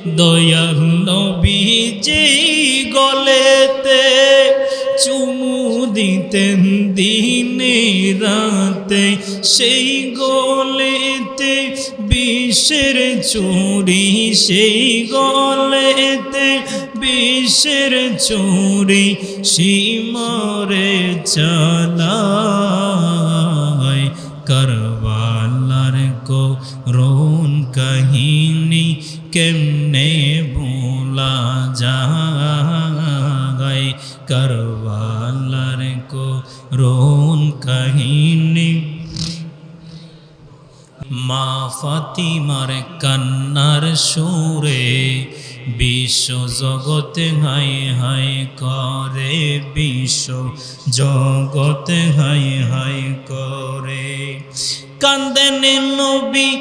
দয়াল নবী যেই গলেতে চুমু দিতেন দিনে রাতে, সেই গলেতে বিষের চুরি, সেই গলেতে বিষের চুরি সীমরে চালায় কেমনে ভোলা যায় করবালার কো রোন কাহিনী? মা ফাতিমার কান্নার সুরে বিশ্ব জগতে হাই হাই করে, বিশ্ব জগতে হাই হাই করে। কান্দেন নবী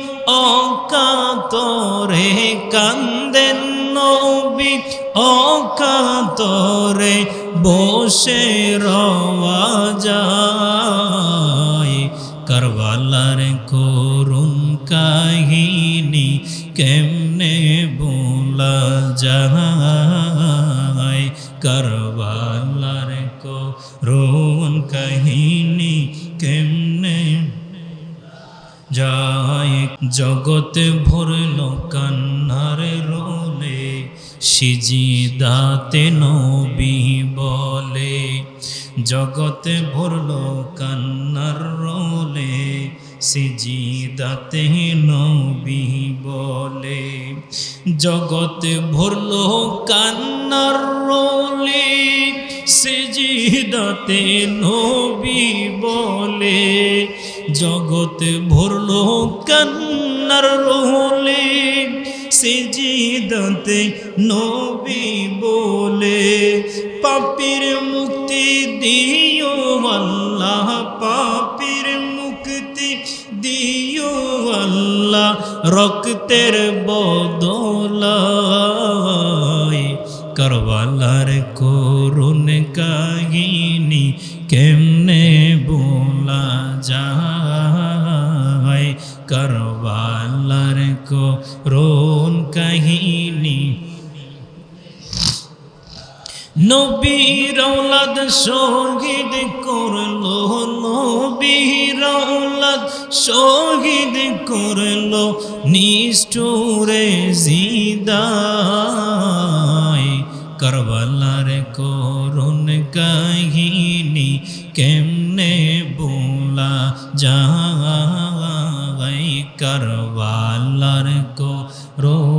অকাতরে কান্দেন নবী অকাতরে বসে রওয়া যায়। করবালার করুণ কাহিনী কেমনে বোলা যায়? করবালার করুণ কাহিনী কেমনে যায়? জগতে ভরল কান্নার রোলে, সিজিদাতে নবী বলে। জগতে ভরল কান্নার রোলে, সিজিদাতে নবী বলে। জগতে ভরল কান্নার রোলে সিজিদাতে নবী বলে জগতে ভরল কান্নার রোলে, সিজিদাতে নবী বলে, পাপির মুক্তি দিও আল্লাহ, পাপির মুক্তি দিও আল্লাহ, রক্তের বদলায় করবালার করুণ কাহিনী কেমনে বোলা যায়? করবালার করুণ কাহিনী। নবীর ঔলাদ শহীদ করল, নবীর ঔলাদ শহীদ করল, নিষ্ঠুরে জিদায় করবালার করুন কাহিনী কেমনে বোলা যা করবালার করুণ